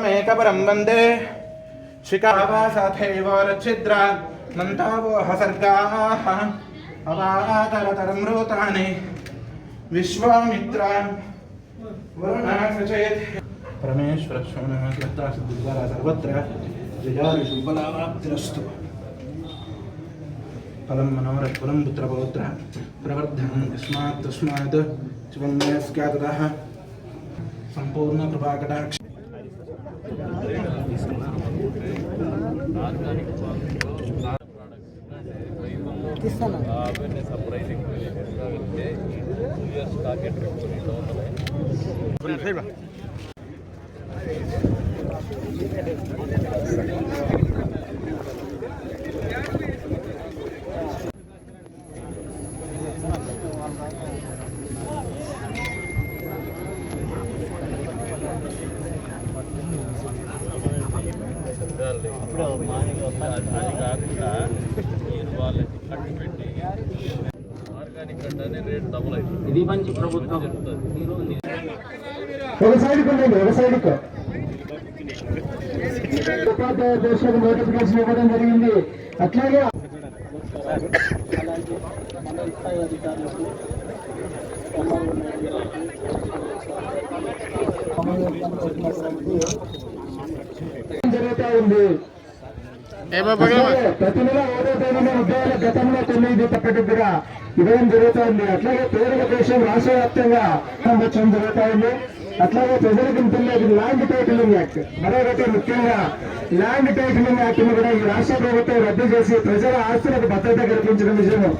त्वमेकपरं वंदे। शिखाभासाथैव रच्छिद्रा मन्तावोह सर्गाः अवातरतरं रोतानि विश्वामित्रा वरुणः सचेत् परमेश्वरः शोणः लब्धा सिद्धिद्वारा सर्वत्र जयायुषु बलावाप्तिरस्तु फलं मनोरत्फलं ఆర్గానిక్ అవేర్నెస్ అప్రైజింగ్ అంటే టూ ఇయర్స్ టార్గెట్ పెట్టుకుని ఇప్పుడు అది కాకుండా మీరు వాళ్ళకి కట్టు పెట్టి ఆర్గానిక్ అంటే రేట్ డబుల్ అవుతుంది ఇది మంచి ప్రభుత్వం. ఒక సైడ్కి ఉండండి ఒక సైడ్కి ఉపాధ్యాయ దర్శక నోటిఫికేషన్ ఇవ్వడం జరిగింది అట్లాగే అధికారులకు ఉంది ప్రతి నెల ఏడో తేదీన ఉద్యోగాల గతంలో తొమ్మిది తప్పట్టుగా ఇవ్వడం జరుగుతోంది. అట్లాగే పేదల కోసం రాష్ట్ర వ్యాప్తంగా వచ్చడం జరుగుతూ ఉంది అట్లాగే ప్రజలకు తెలియదు ల్యాండ్ టైటిలింగ్ యాక్ట్. మరొకటి ముఖ్యంగా ల్యాండ్ టైటిలింగ్ యాక్ట్ను కూడా ఈ రాష్ట్ర ప్రభుత్వం రద్దు చేసి ప్రజల ఆస్తులకు భద్రత కల్పించడం విషయం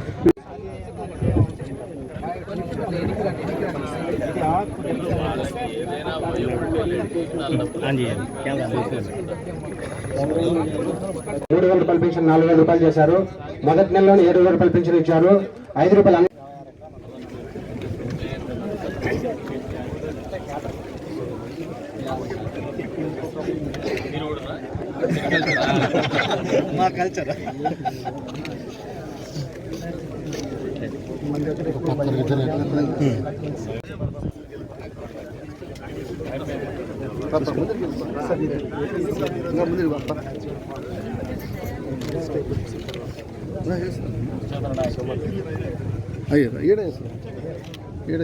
మూడు వేల రూపాయల పెన్షన్ నాలుగు వేల రూపాయలు చేశారు. మొదటి నెలలోనే ఏడు వేల రూపాయల పెన్షన్ ఇచ్చారు. ఐదు రూపాయలు అన్ని- అయ్యో ఈడ ఈడ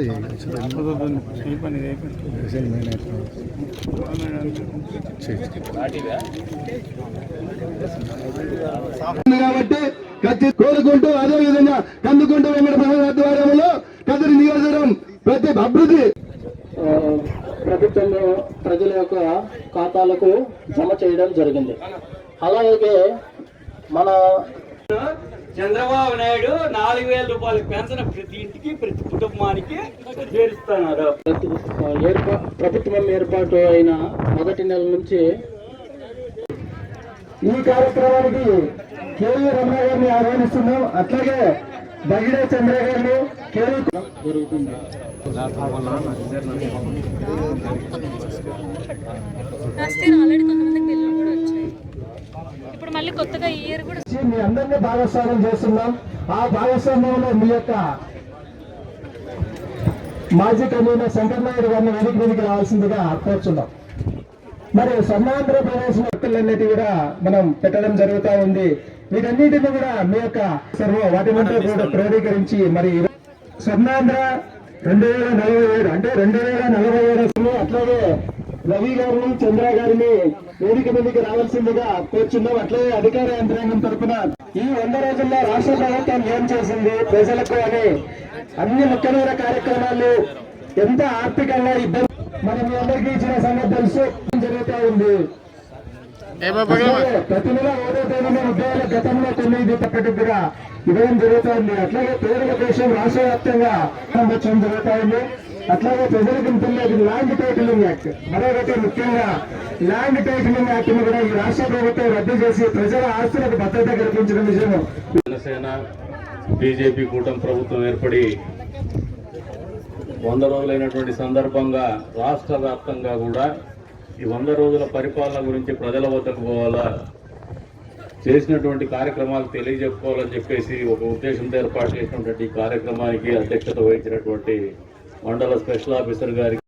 ఉంది కాబట్టి కోరుకుంటూ అదే విధంగా కందుకుంటూ వెంకట ఖాతాలకు జమ చేయడం జరిగింది. అలాగే మన చంద్రబాబు నాయుడు నాలుగు వేల రూపాయల పెన్షన్ ప్రతి ఇంటికి ప్రతి కుటుంబానికి చేరుస్తున్నారు. ఏర్పా ప్రభుత్వం ఏర్పాటు అయిన మొదటి నెల నుంచి ఈ కార్యక్రమానికి కేవీ రమణ గారిని ఆహ్వానిస్తున్నాం. అట్లాగే బగిడే చంద్ర గారిని జరుగుతుంది ఇప్పుడు మళ్ళీ కొత్తగా ఇయర్ కూడా మీ అందరినీ భాగస్వామ్యం చేస్తున్నాం. ఆ భాగస్వామ్యంలో మీ యొక్క మాజీ కన్వీనర్ శంకర్ నాయుడు గారిని వేదిక మీదకి రావాల్సిందిగా కోరుచున్నాం. మరి స్వర్ణాంధ్రప్రదేశ్ భక్తులన్నిటి కూడా మనం పెట్టడం జరుగుతూ ఉంది. వీటన్నిటిని కూడా మీ యొక్క సర్వ వాటినంతా కూడా క్రోడీకరించి మరి స్వర్ణాంధ్ర రెండు వేల నలభై ఏడు అంటే రెండు వేల నలభై ఏడు అట్లాగే రవి గారిని చంద్ర గారిని వేదిక మీదకి రావాల్సిందిగా కోరుచున్నాం. అట్లాగే అధికార యంత్రాంగం తరపున ఈ వంద రోజుల్లో రాష్ట్ర ప్రభుత్వం ఏం చేసింది? ప్రజలకు అని అన్ని ముఖ్యమైన కార్యక్రమాలు ఎంత ఆర్థికంగా ఇబ్బంది మనం మీ అందరికీ ఇచ్చిన సంగతి తెలుసు. జరుగుతూ ఉంది? ప్రతి నెల ఏడో తేదీన ఉద్యోగాల గతంలో తొమ్మిది తప్పట్టుగా ఇదేం జరుగుతోంది అట్లాగే పేదల కోసం రాష్ట్ర వ్యాప్తంగా వచ్చడం జరుగుతూ ఉంది. అట్లాగే ప్రజలకు తెలియదు ల్యాండ్ టైటిలింగ్ యాక్ట్ మరొకటి ముఖ్యంగా ల్యాండ్ టైటిలింగ్ యాక్ట్ను కూడా ఈ రాష్ట్ర ప్రభుత్వం రద్దు చేసి ప్రజల ఆస్తులకు భద్రత కల్పించిన విషయం జనసేన బీజేపీ కూటమి ప్రభుత్వం ఏర్పడి వంద రోజులైనటువంటి సందర్భంగా రాష్ట్ర వ్యాప్తంగా కూడా ఈ వంద రోజుల పరిపాలన గురించి ప్రజల వద్దకు పోవాలా? చేసినటువంటి కార్యక్రమాలు తెలియజెప్పుకోవాలని చెప్పేసి ఒక ఉద్దేశంతో ఏర్పాటు చేసినటువంటి కార్యక్రమానికి అధ్యక్షత వహించినటువంటి మండల స్పెషల్ ఆఫీసర్ గారికి